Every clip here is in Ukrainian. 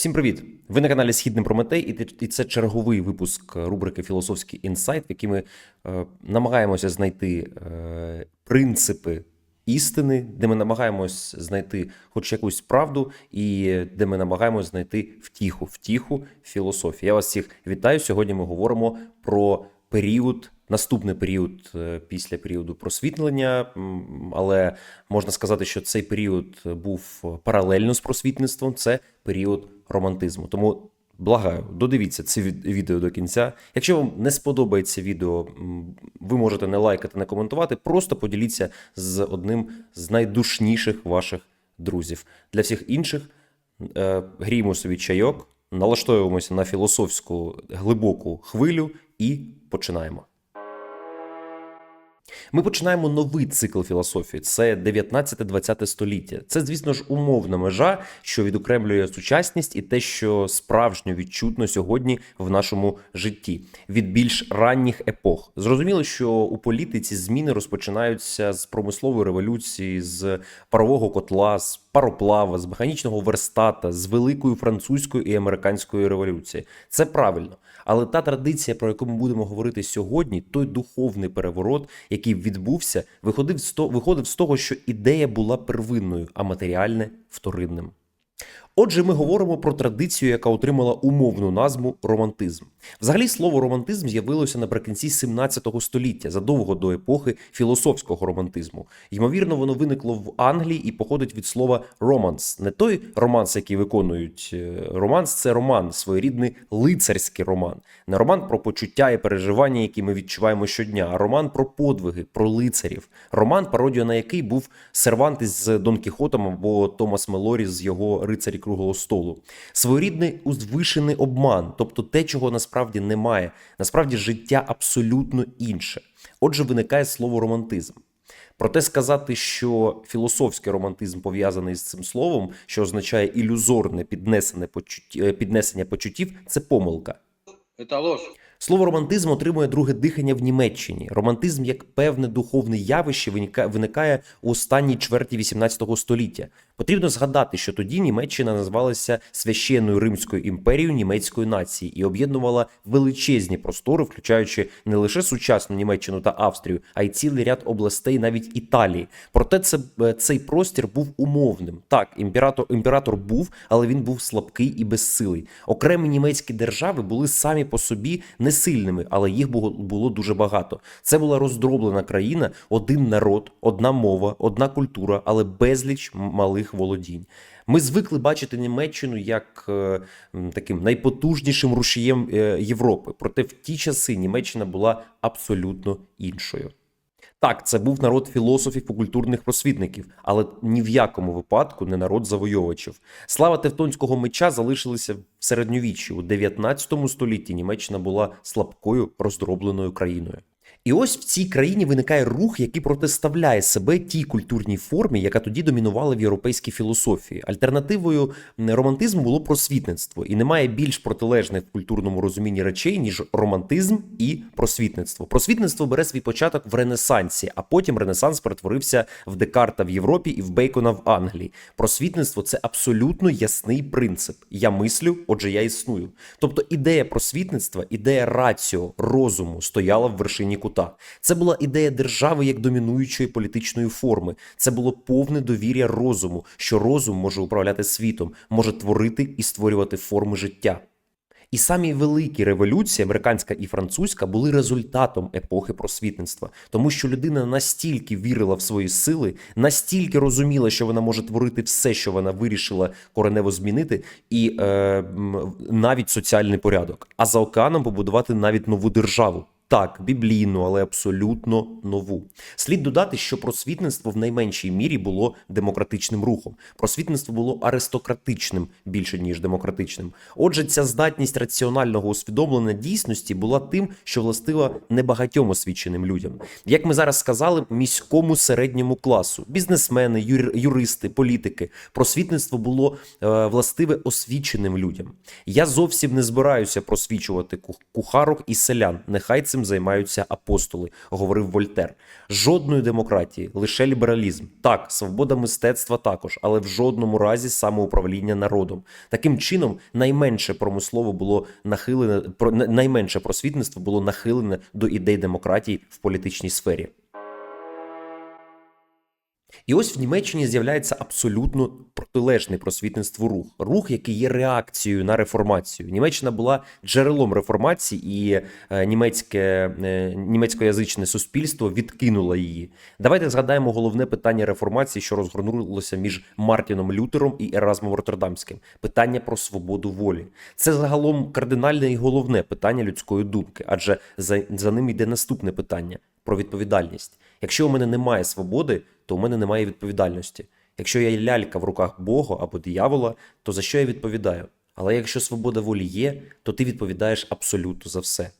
Всім привіт! Ви на каналі Східний Прометей, і це черговий випуск рубрики Філософський інсайт, в якій ми е, намагаємося знайти е, принципи істини, де ми намагаємось знайти хоч якусь правду, і де ми намагаємось знайти втіху, втіху філософії. Я вас всіх вітаю. Сьогодні ми говоримо про період. Наступний період е, після періоду просвітлення, але можна сказати, що цей період був паралельно з просвітництвом. Це період романтизму. Тому благаю, додивіться це від- відео до кінця. Якщо вам не сподобається відео, ви можете не лайкати, не коментувати. Просто поділіться з одним з найдушніших ваших друзів. Для всіх інших е, гріємо собі чайок, налаштовуємося на філософську глибоку хвилю і починаємо. Ми починаємо новий цикл філософії. Це 19-20 століття. Це, звісно ж, умовна межа, що відокремлює сучасність і те, що справжньо відчутно сьогодні в нашому житті від більш ранніх епох. Зрозуміло, що у політиці зміни розпочинаються з промислової революції, з парового котла, з пароплава, з механічного верстата, з великої французької і американської революції. Це правильно. Але та традиція, про яку ми будемо говорити сьогодні, той духовний переворот, який відбувся, виходив з того, виходив з того, що ідея була первинною, а матеріальне вторинним. Отже, ми говоримо про традицію, яка отримала умовну назву романтизм. Взагалі, слово романтизм з'явилося наприкінці 17 століття, задовго до епохи філософського романтизму. Ймовірно, воно виникло в Англії і походить від слова романс. Не той романс, який виконують е, романс, це роман, своєрідний лицарський роман. Не роман про почуття і переживання, які ми відчуваємо щодня, а роман про подвиги, про лицарів. Роман, пародія на який був Сервантис з Дон Кіхотом або Томас Мелорі з його рицарі круглого столу. Своєрідний узвишений обман, тобто те, чого насправді немає. Насправді життя абсолютно інше. Отже, виникає слово романтизм. Проте сказати, що філософський романтизм пов'язаний з цим словом, що означає ілюзорне піднесене почуття, е, піднесення почуттів, це помилка. Ложь. Слово романтизм отримує друге дихання в Німеччині. Романтизм як певне духовне явище виникає у останній чверті 18 століття. Потрібно згадати, що тоді Німеччина називалася священною Римською імперією німецької нації і об'єднувала величезні простори, включаючи не лише сучасну Німеччину та Австрію, а й цілий ряд областей, навіть Італії. Проте це е, цей простір був умовним. Так, імператор імператор був, але він був слабкий і безсилий. Окремі німецькі держави були самі по собі не сильними, але їх було, дуже багато. Це була роздроблена країна, один народ, одна мова, одна культура, але безліч м- малих володінь. Ми звикли бачити Німеччину як е, таким найпотужнішим рушієм е, Європи. Проте в ті часи Німеччина була абсолютно іншою. Так, це був народ філософів і культурних просвітників, але ні в якому випадку не народ завойовувачів. Слава Тевтонського меча залишилася в середньовіччі. У 19 столітті Німеччина була слабкою роздробленою країною. І ось в цій країні виникає рух, який протиставляє себе тій культурній формі, яка тоді домінувала в європейській філософії. Альтернативою романтизму було просвітництво, і немає більш протилежних в культурному розумінні речей, ніж романтизм і просвітництво. Просвітництво бере свій початок в Ренесансі, а потім Ренесанс перетворився в Декарта в Європі і в Бейкона в Англії. Просвітництво це абсолютно ясний принцип. Я мислю, отже, я існую. Тобто ідея просвітництва, ідея раціо, розуму стояла в вершині кута. Це була ідея держави як домінуючої політичної форми. Це було повне довір'я розуму, що розум може управляти світом, може творити і створювати форми життя. І самі великі революції, американська і французька, були результатом епохи просвітництва, тому що людина настільки вірила в свої сили, настільки розуміла, що вона може творити все, що вона вирішила коренево змінити, і е, навіть соціальний порядок, а за океаном побудувати навіть нову державу. Так, біблійну, але абсолютно нову. Слід додати, що просвітництво в найменшій мірі було демократичним рухом. Просвітництво було аристократичним більше ніж демократичним. Отже, ця здатність раціонального усвідомлення дійсності була тим, що властива небагатьом освіченим людям. Як ми зараз сказали, міському середньому класу, бізнесмени, юр- юристи, політики. Просвітництво було е, властиве освіченим людям. Я зовсім не збираюся просвічувати ку- кухарок і селян. Нехай цим цим займаються апостоли, говорив Вольтер. Жодної демократії, лише лібералізм. Так, свобода мистецтва також, але в жодному разі самоуправління народом. Таким чином, найменше промислово було нахилене про найменше просвітництво було нахилене до ідей демократії в політичній сфері. І ось в Німеччині з'являється абсолютно протилежний просвітництву рух. Рух, який є реакцією на реформацію. Німеччина була джерелом реформації, і е, німецьке е, німецькоязичне суспільство відкинуло її. Давайте згадаємо головне питання реформації, що розгорнулося між Мартіном Лютером і Еразмом Роттердамським. Питання про свободу волі. Це загалом кардинальне і головне питання людської думки, адже за, за ним йде наступне питання про відповідальність. Якщо у мене немає свободи, то у мене немає відповідальності. Якщо я лялька в руках Бога або диявола, то за що я відповідаю? Але якщо свобода волі є, то ти відповідаєш абсолютно за все.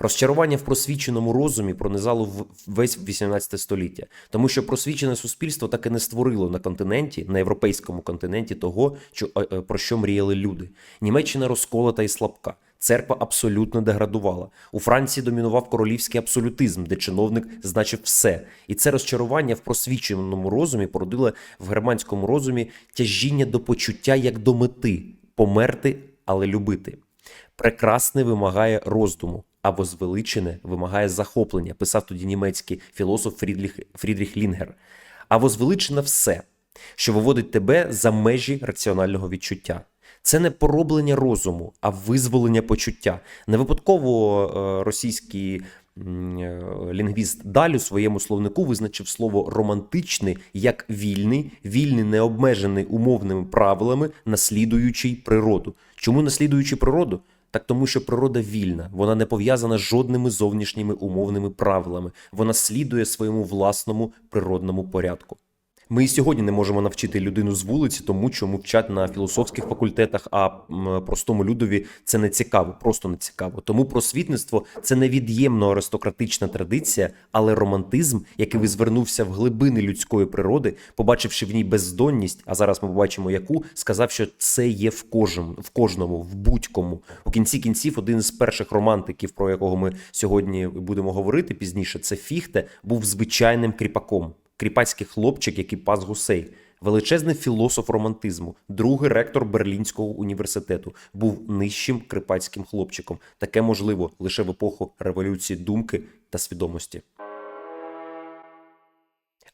Розчарування в просвіченому розумі пронизало весь 18 століття, тому що просвічене суспільство так і не створило на континенті, на європейському континенті того, е, е, про що мріяли люди. Німеччина розколота і слабка. Церква абсолютно деградувала. У Франції домінував королівський абсолютизм, де чиновник значив все. І це розчарування в просвіченому розумі породило в германському розумі тяжіння до почуття як до мети померти, але любити. Прекрасне вимагає роздуму, а возвеличене вимагає захоплення, писав тоді німецький філософ Фрідріх, Фрідріх Лінгер. А возвеличене все, що виводить тебе за межі раціонального відчуття. Це не пороблення розуму, а визволення почуття. Не випадково е, російський е, лінгвіст Даль у своєму словнику визначив слово романтичний як вільний, вільний не обмежений умовними правилами, наслідуючий природу. Чому наслідуючи природу? Так тому, що природа вільна, вона не пов'язана з жодними зовнішніми умовними правилами. Вона слідує своєму власному природному порядку. Ми і сьогодні не можемо навчити людину з вулиці, тому чому вчать на філософських факультетах, а простому людові це не цікаво, просто не цікаво. Тому просвітництво це невід'ємно аристократична традиція, але романтизм, який звернувся в глибини людської природи, побачивши в ній бездонність, а зараз ми побачимо яку, сказав, що це є в кожному, в кожному, в будь-кому. У кінці кінців один з перших романтиків, про якого ми сьогодні будемо говорити пізніше, це Фіхте, був звичайним кріпаком кріпацький хлопчик, який пас гусей, величезний філософ романтизму, другий ректор Берлінського університету, був нижчим кріпацьким хлопчиком. Таке можливо лише в епоху революції думки та свідомості.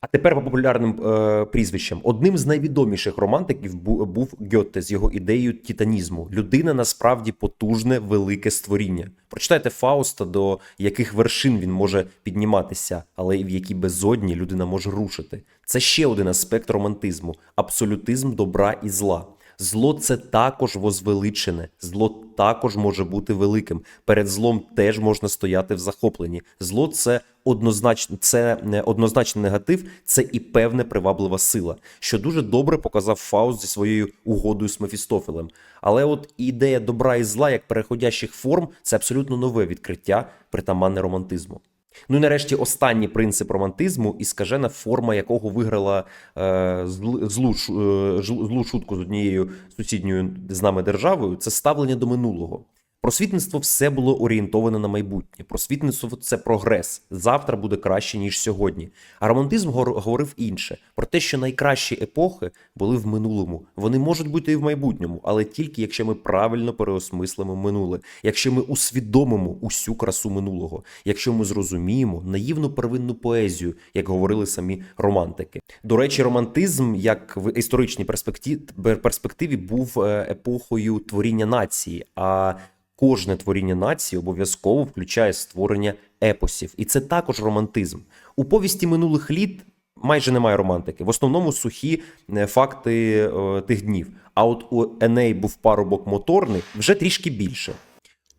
А тепер по популярним е, прізвищам. Одним з найвідоміших романтиків бу- був Гьотте з його ідеєю титанізму. Людина насправді потужне, велике створіння. Прочитайте Фауста, до яких вершин він може підніматися, але і в які безодні людина може рушити. Це ще один аспект романтизму абсолютизм добра і зла. Зло це також возвеличене, зло також може бути великим. Перед злом теж можна стояти в захопленні. Зло це однозначно, це не однозначно негатив, це і певна приваблива сила, що дуже добре показав Фауст зі своєю угодою з Мефістофелем. Але от ідея добра і зла як переходящих форм це абсолютно нове відкриття притаманне романтизму. Ну і нарешті останній принцип романтизму і скажена форма якого виграла е, злу, е, злу шутку з однією сусідньою з нами державою це ставлення до минулого. Просвітництво все було орієнтоване на майбутнє. Просвітництво це прогрес. Завтра буде краще ніж сьогодні. А романтизм говорив інше про те, що найкращі епохи були в минулому. Вони можуть бути і в майбутньому, але тільки якщо ми правильно переосмислимо минуле, якщо ми усвідомимо усю красу минулого, якщо ми зрозуміємо наївну первинну поезію, як говорили самі романтики. До речі, романтизм, як в історичній перспективі, перспективі був е, епохою творіння нації. А Кожне творіння нації обов'язково включає створення епосів, і це також романтизм. У повісті минулих літ майже немає романтики. В основному сухі е, факти е, тих днів. А от у Еней був парубок моторний вже трішки більше.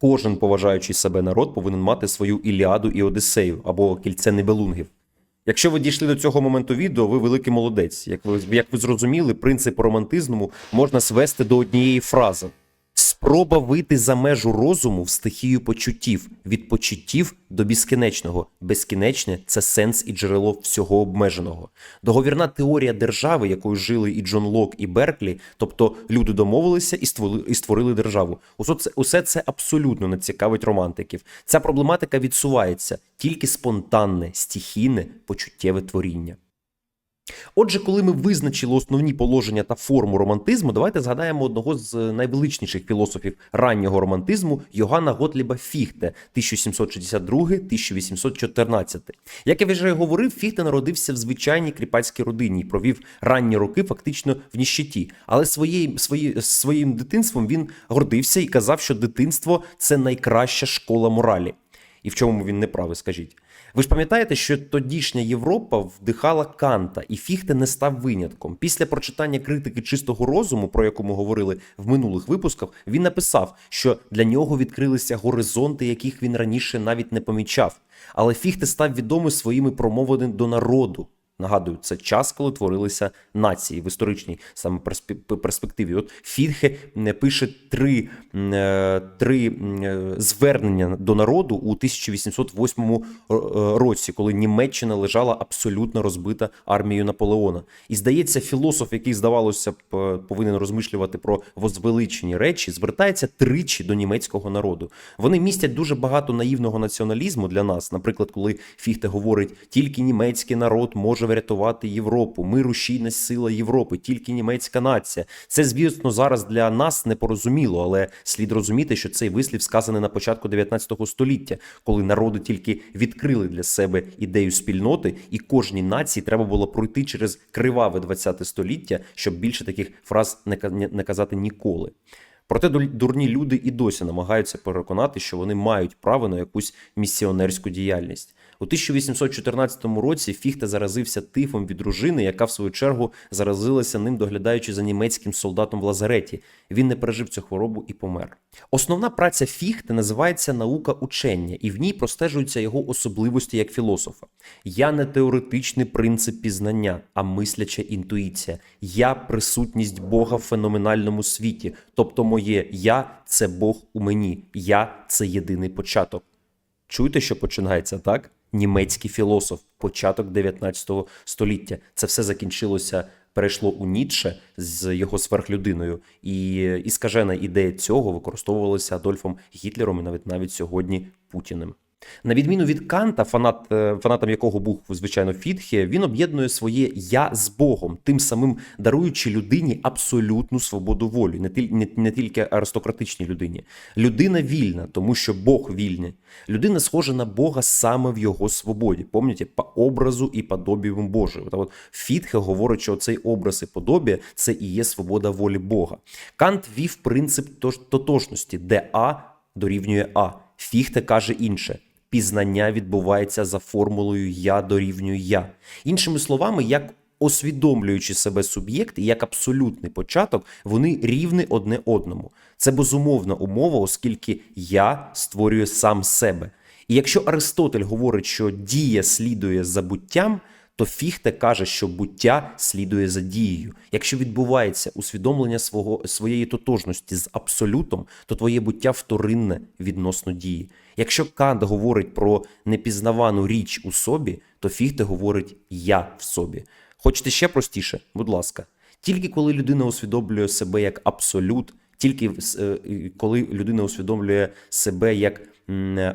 Кожен поважаючий себе народ повинен мати свою Іліаду і Одіссею або кільце Нібелунгів. Якщо ви дійшли до цього моменту відео, ви великий молодець. Як ви, як ви зрозуміли, принцип романтизму можна свести до однієї фрази: спроба вийти за межу розуму в стихію почуттів від почуттів до безкінечного. Безкінечне це сенс і джерело всього обмеженого. Договірна теорія держави, якою жили і Джон Лок, і Берклі, тобто люди домовилися і створили, і створили державу. Усе це, усе це абсолютно не цікавить романтиків. Ця проблематика відсувається тільки спонтанне, стихійне, почуттєве творіння. Отже, коли ми визначили основні положення та форму романтизму, давайте згадаємо одного з найвеличніших філософів раннього романтизму Йоганна Готліба Фіхте 1762-1814. Як я вже говорив, Фіхте народився в звичайній кріпацькій родині і провів ранні роки фактично в ніщиті. Але своєю, свої, своїм дитинством він гордився і казав, що дитинство це найкраща школа моралі. І в чому він не правий, скажіть. Ви ж пам'ятаєте, що тодішня Європа вдихала Канта, і Фіхте не став винятком. Після прочитання критики чистого розуму, про яку ми говорили в минулих випусках, він написав, що для нього відкрилися горизонти, яких він раніше навіть не помічав. Але Фіхте став відомий своїми промовами до народу. Нагадую, це час, коли творилися нації в історичній саме перспективі. От Фіхе пише три е, три е, звернення до народу у 1808 е, році, коли Німеччина лежала абсолютно розбита армією Наполеона. І здається, філософ, який здавалося б, повинен розмишлювати про возвеличені речі, звертається тричі до німецького народу. Вони містять дуже багато наївного націоналізму для нас. Наприклад, коли Фіхте говорить, тільки німецький народ може врятувати Європу. Ми рушійна сила Європи, тільки німецька нація. Це, звісно, зараз для нас не порозуміло, але слід розуміти, що цей вислів сказаний на початку 19 століття, коли народи тільки відкрили для себе ідею спільноти, і кожній нації треба було пройти через криваве 20 століття, щоб більше таких фраз не казати ніколи. Проте дурні люди і досі намагаються переконати, що вони мають право на якусь місіонерську діяльність. У 1814 році Фіхте заразився тифом від дружини, яка в свою чергу заразилася ним, доглядаючи за німецьким солдатом в Лазареті. Він не пережив цю хворобу і помер. Основна праця Фіхте називається наука учення, і в ній простежуються його особливості як філософа. Я не теоретичний принцип пізнання, а мисляча інтуїція. Я присутність Бога в феноменальному світі, тобто моє я це Бог у мені, я це єдиний початок. Чуєте, що починається так? Німецький філософ, початок 19 століття. Це все закінчилося, перейшло у Ніцше з його сверхлюдиною, і і скажена ідея цього використовувалася Адольфом Гітлером і навіть навіть сьогодні Путіним. На відміну від Канта, фанат, е, фанатом якого був звичайно Фітхе, він об'єднує своє я з Богом, тим самим даруючи людині абсолютну свободу волі, не, не, не тільки аристократичній людині. Людина вільна, тому що Бог вільний. Людина схожа на Бога саме в його свободі. Пам'ятаєте, по образу і подобію Божою. Та от Фітхе говорить, що цей образ і подобія це і є свобода волі Бога. Кант вів принцип тотожності, де А дорівнює А. Фіхте каже інше пізнання відбувається за формулою я дорівнюю я. Іншими словами, як усвідомлюючи себе суб'єкт і як абсолютний початок, вони рівні одне одному. Це безумовна умова, оскільки я створюю сам себе. І якщо Аристотель говорить, що дія слідує за буттям, то Фіхте каже, що буття слідує за дією. Якщо відбувається усвідомлення свого своєї тотожності з абсолютом, то твоє буття вторинне відносно дії. Якщо Кант говорить про непізнавану річ у собі, то Фіхте говорить я в собі. Хочете ще простіше? Будь ласка, тільки коли людина усвідомлює себе як абсолют, тільки е, коли людина усвідомлює себе як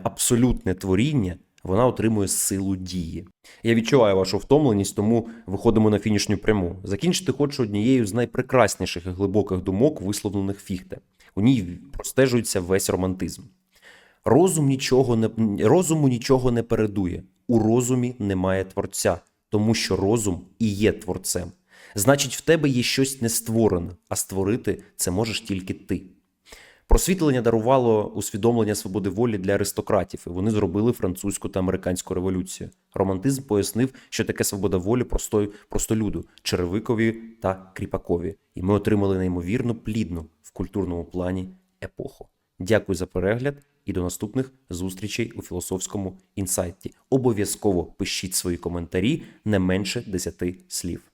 абсолютне творіння вона отримує силу дії. Я відчуваю вашу втомленість, тому виходимо на фінішню пряму. Закінчити хочу однією з найпрекрасніших і глибоких думок, висловлених фіхте. У ній простежується весь романтизм. Розум нічого не розуму нічого не передує. У розумі немає творця, тому що розум і є творцем. Значить, в тебе є щось не створене, а створити це можеш тільки ти. Просвітлення дарувало усвідомлення свободи волі для аристократів, і вони зробили французьку та американську революцію. Романтизм пояснив, що таке свобода волі простої простолюду, черевикові та кріпакові, і ми отримали неймовірно плідну в культурному плані епоху. Дякую за перегляд і до наступних зустрічей у філософському інсайті. Обов'язково пишіть свої коментарі не менше 10 слів.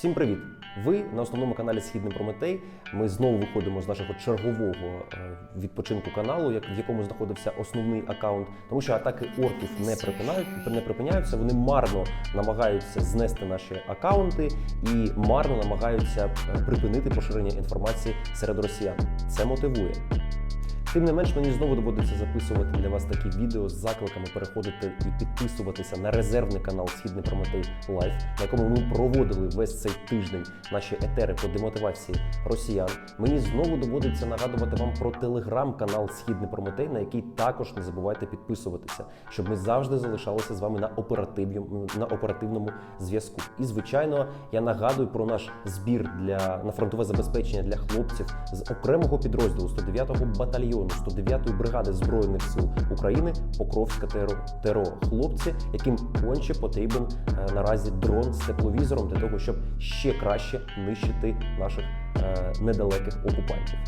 Всім привіт! Ви на основному каналі Східний Прометей. Ми знову виходимо з нашого чергового е, відпочинку каналу, в якому знаходився основний аккаунт, тому що атаки орків не припинають, не припиняються. Вони марно намагаються знести наші аккаунти і марно намагаються е, припинити поширення інформації серед росіян. Це мотивує. Тим не менш, мені знову доводиться записувати для вас такі відео з закликами переходити і підписуватися на резервний канал Східний Прометей Лайф, на якому ми проводили весь цей тиждень наші етери по демотивації росіян. Мені знову доводиться нагадувати вам про телеграм-канал Східний Прометей, на який також не забувайте підписуватися, щоб ми завжди залишалися з вами на оперативному на оперативному зв'язку. І звичайно, я нагадую про наш збір для на фронтове забезпечення для хлопців з окремого підрозділу 109-го батальйону 109-ї бригади збройних сил України Покровська ТРО. ТРО. Хлопці, яким конче потрібен е, наразі дрон з тепловізором для того, щоб ще краще нищити наших е, недалеких окупантів.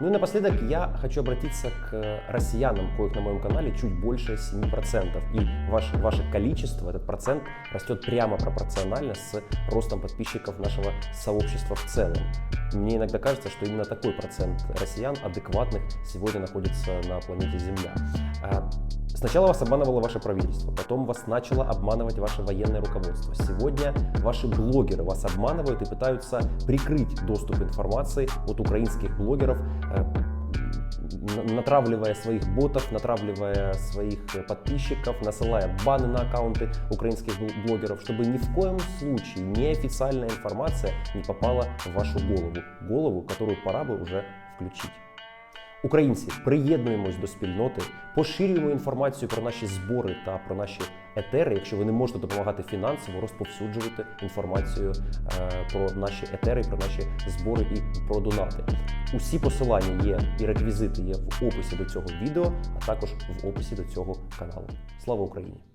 Ну и напоследок я хочу обратиться к россиянам, коих на моем канале чуть больше 7%. И ваш, ваше количество, этот процент растет прямо пропорционально с ростом подписчиков нашего сообщества в целом. Мне иногда кажется, что именно такой процент россиян адекватных сегодня находится на планете Земля. Сначала вас обманывало ваше правительство, потом вас начало обманывать ваше военное руководство. Сегодня ваши блогеры вас обманывают и пытаются прикрыть доступ информации от украинских блогеров, э, на- натравливая своих ботов, натравливая своих э, подписчиков, насылая баны на аккаунты украинских бл- блогеров, чтобы ни в коем случае неофициальная информация не попала в вашу голову. Голову, которую пора бы уже включить. Українці, приєднуємось до спільноти, поширюємо інформацію про наші збори та про наші етери. Якщо ви не можете допомагати фінансово, розповсюджувати інформацію е, про наші етери, про наші збори і про донати. Усі посилання є і реквізити є в описі до цього відео, а також в описі до цього каналу. Слава Україні!